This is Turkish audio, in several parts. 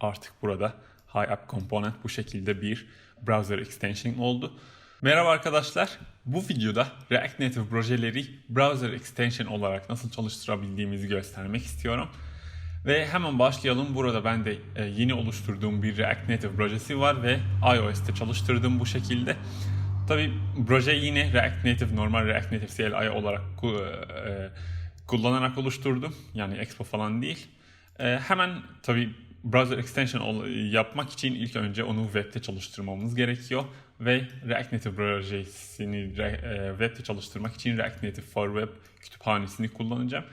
artık burada High App Component bu şekilde bir browser extension oldu. Merhaba arkadaşlar. Bu videoda React Native projeleri browser extension olarak nasıl çalıştırabildiğimizi göstermek istiyorum. Ve hemen başlayalım. Burada ben de e, yeni oluşturduğum bir React Native projesi var ve iOS'te çalıştırdım bu şekilde. Tabi proje yine React Native, normal React Native CLI olarak ku- e, kullanarak oluşturdum. Yani Expo falan değil. E, hemen tabi browser extension yapmak için ilk önce onu web'te çalıştırmamız gerekiyor. Ve React Native projesini e, web'te çalıştırmak için React Native for Web kütüphanesini kullanacağım.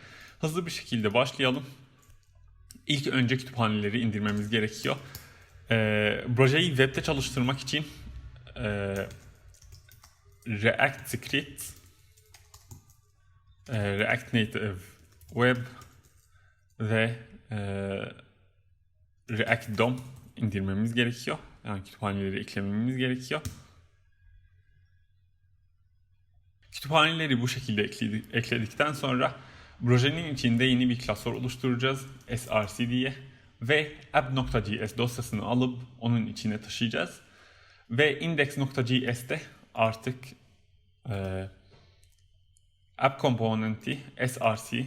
Hızlı bir şekilde başlayalım. İlk önce kütüphaneleri indirmemiz gerekiyor. E, projeyi web'te çalıştırmak için e, React Script, e, React Native Web ve e, React DOM indirmemiz gerekiyor. Yani kütüphaneleri eklememiz gerekiyor. Kütüphaneleri bu şekilde ekledi- ekledikten sonra projenin içinde yeni bir klasör oluşturacağız src diye ve app.js dosyasını alıp onun içine taşıyacağız. Ve index.js'te artık e, app komponenti src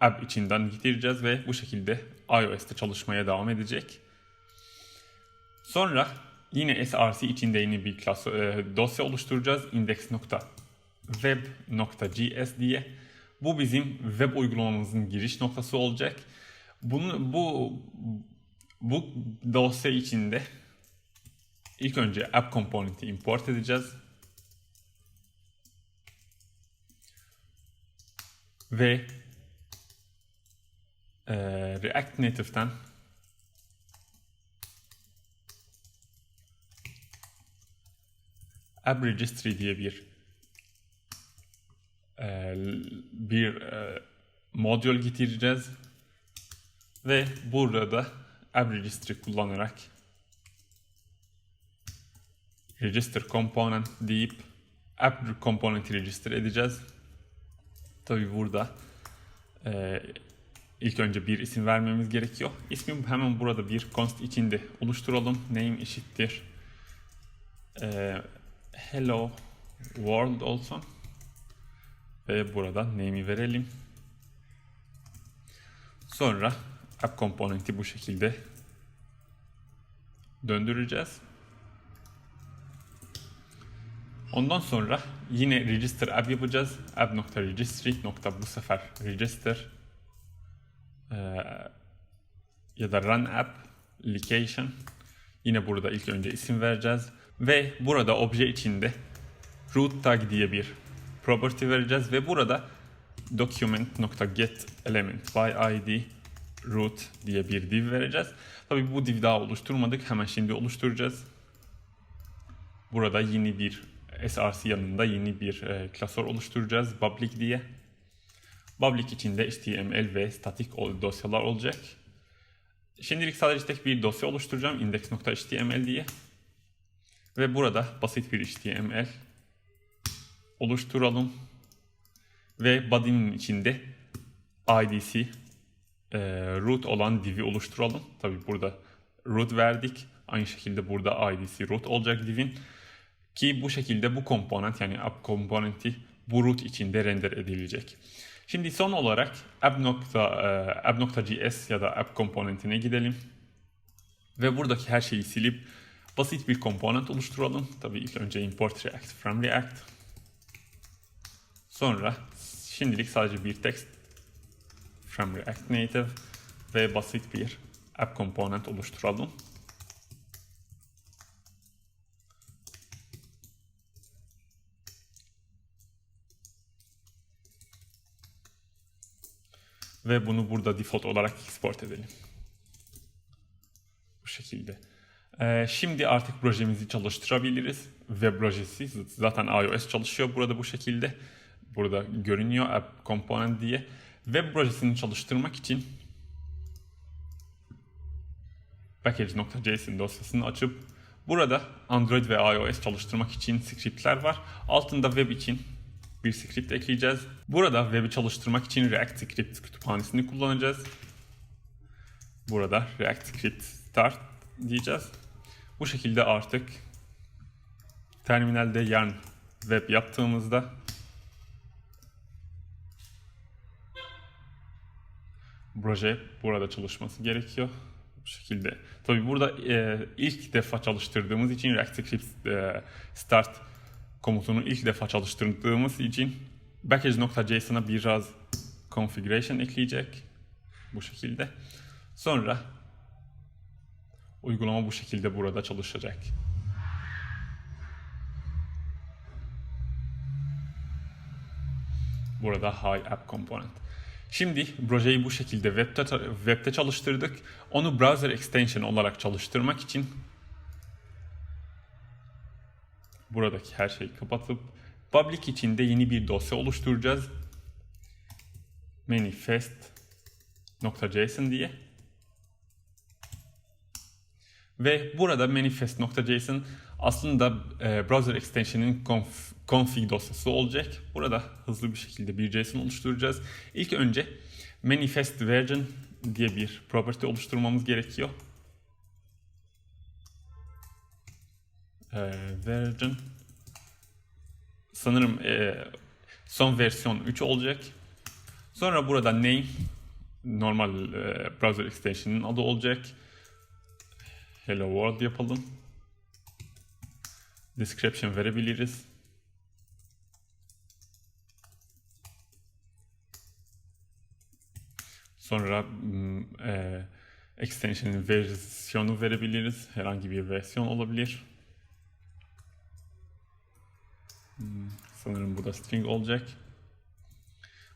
app içinden getireceğiz ve bu şekilde iOS'te çalışmaya devam edecek. Sonra yine src içinde yeni bir klas e, dosya oluşturacağız index.web.js diye. Bu bizim web uygulamamızın giriş noktası olacak. Bunu bu bu dosya içinde ilk önce app komponenti import edeceğiz. Ve e, React Native'den App Registry diye bir e, bir e, modül getireceğiz ve burada da App Registry kullanarak Register Component deyip App Component'i register edeceğiz. Tabi burada ilk önce bir isim vermemiz gerekiyor. İsmi hemen burada bir const içinde oluşturalım. Name eşittir e, hello world olsun. Ve burada name'i verelim. Sonra app komponenti bu şekilde döndüreceğiz. Ondan sonra yine register app yapacağız. app.registry. bu sefer register ya da run app location. Yine burada ilk önce isim vereceğiz. Ve burada obje içinde root tag diye bir property vereceğiz ve burada document.get element by id root diye bir div vereceğiz. Tabi bu div daha oluşturmadık. Hemen şimdi oluşturacağız. Burada yeni bir src yanında yeni bir klasör oluşturacağız public diye. Public içinde HTML ve statik dosyalar olacak. Şimdilik sadece tek bir dosya oluşturacağım index.html diye. Ve burada basit bir HTML oluşturalım. Ve body'nin içinde IDC e, root olan div'i oluşturalım. Tabi burada root verdik. Aynı şekilde burada IDC root olacak div'in. Ki bu şekilde bu komponent yani app komponenti bu root içinde render edilecek. Şimdi son olarak app.js app ya da app komponentine gidelim. Ve buradaki her şeyi silip basit bir komponent oluşturalım. Tabii ilk önce import React from React. Sonra şimdilik sadece bir text from React Native ve basit bir app komponent oluşturalım. Ve bunu burada default olarak export edelim. Bu şekilde. Ee, şimdi artık projemizi çalıştırabiliriz. Web projesi zaten iOS çalışıyor burada bu şekilde. Burada görünüyor app component diye. Web projesini çalıştırmak için package.json dosyasını açıp burada Android ve iOS çalıştırmak için scriptler var. Altında web için bir script ekleyeceğiz. Burada web'i çalıştırmak için React Script kütüphanesini kullanacağız. Burada React Script Start diyeceğiz. Bu şekilde artık terminalde yarn web yaptığımızda proje burada çalışması gerekiyor. Bu şekilde. Tabii burada e, ilk defa çalıştırdığımız için React Script e, Start komutunu ilk defa çalıştırdığımız için package.json'a biraz configuration ekleyecek. Bu şekilde. Sonra uygulama bu şekilde burada çalışacak. Burada High App Component. Şimdi projeyi bu şekilde webde, webde çalıştırdık. Onu browser extension olarak çalıştırmak için buradaki her şeyi kapatıp public içinde yeni bir dosya oluşturacağız. manifest.json diye. Ve burada manifest.json aslında e, browser extension'ın conf, config dosyası olacak. Burada hızlı bir şekilde bir JSON oluşturacağız. İlk önce manifest version diye bir property oluşturmamız gerekiyor. E, version sanırım e, son versiyon 3 olacak. Sonra burada name normal e, browser extension'ın adı olacak. Hello World yapalım. Description verebiliriz. Sonra e, extension'ın versiyonu verebiliriz. Herhangi bir versiyon olabilir. Sanırım bu da string olacak.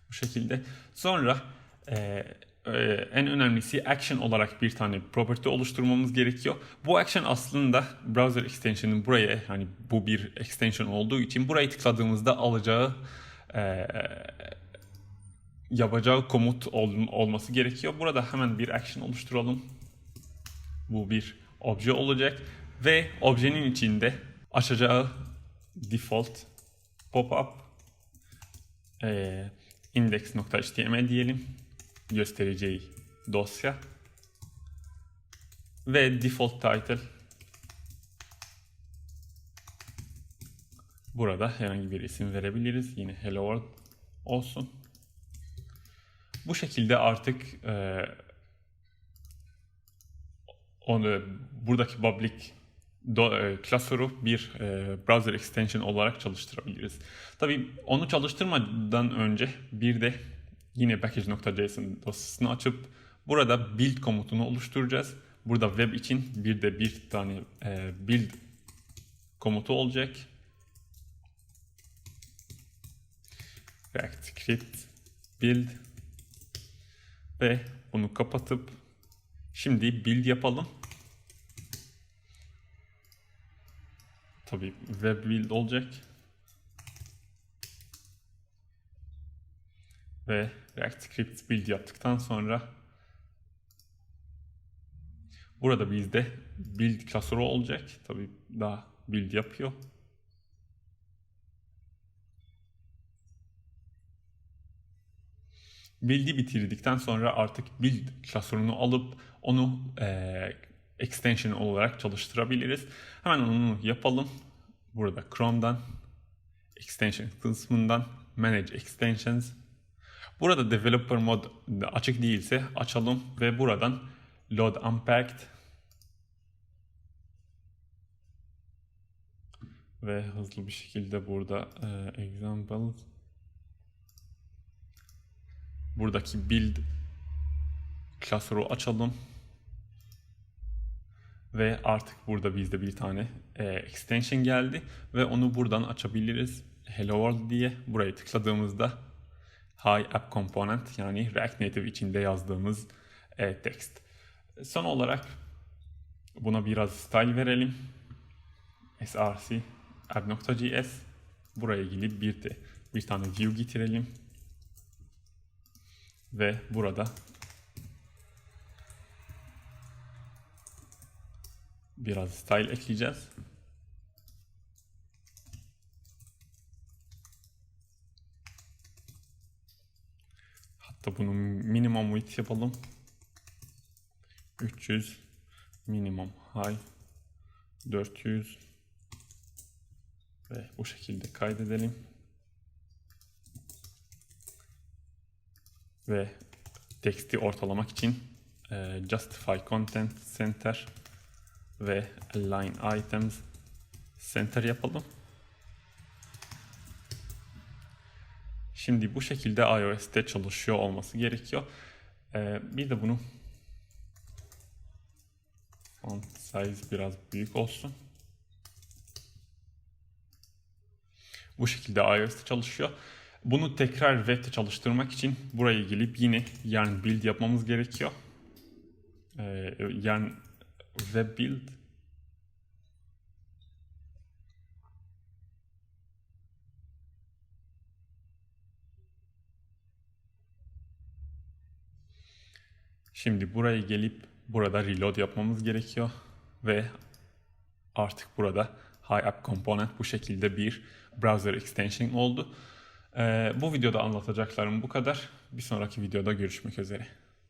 Bu şekilde. Sonra e, ee, en önemlisi action olarak bir tane property oluşturmamız gerekiyor. Bu action aslında browser extension'ın buraya hani bu bir extension olduğu için burayı tıkladığımızda alacağı e, yapacağı komut ol, olması gerekiyor. Burada hemen bir action oluşturalım. Bu bir obje olacak ve objenin içinde açacağı default pop-up e, index.html diyelim göstereceği dosya ve default title burada herhangi bir isim verebiliriz. Yine hello world olsun. Bu şekilde artık e, onu buradaki public do, e, klasörü bir e, browser extension olarak çalıştırabiliriz. Tabii onu çalıştırmadan önce bir de yine package.json dosyasını açıp burada build komutunu oluşturacağız. Burada web için bir de bir tane e, build komutu olacak. React script build ve bunu kapatıp şimdi build yapalım. Tabii web build olacak. Ve React Script build yaptıktan sonra burada bizde build klasörü olacak. Tabii daha build yapıyor. Build'i bitirdikten sonra artık build klasörünü alıp onu e, extension olarak çalıştırabiliriz. Hemen onu yapalım. Burada Chrome'dan extension kısmından manage extensions Burada developer mod açık değilse açalım ve buradan load unpacked ve hızlı bir şekilde burada e, example buradaki build klasörü açalım ve artık burada bizde bir tane e, extension geldi ve onu buradan açabiliriz hello world diye burayı tıkladığımızda High App Component yani React Native içinde yazdığımız e, text. Son olarak buna biraz style verelim. src app.js buraya gelip bir de bir tane view getirelim. Ve burada biraz style ekleyeceğiz. Hatta bunu minimum width yapalım. 300 minimum high 400 ve bu şekilde kaydedelim. Ve teksti ortalamak için e, justify content center ve align items center yapalım. Şimdi bu şekilde iOS'te çalışıyor olması gerekiyor. Ee, bir de bunu font size biraz büyük olsun. Bu şekilde iOS'te çalışıyor. Bunu tekrar web'te çalıştırmak için buraya gelip yine yarn build yapmamız gerekiyor. Ee, yarn web build Şimdi buraya gelip burada reload yapmamız gerekiyor ve artık burada High App Component bu şekilde bir browser extension oldu. Ee, bu videoda anlatacaklarım bu kadar. Bir sonraki videoda görüşmek üzere.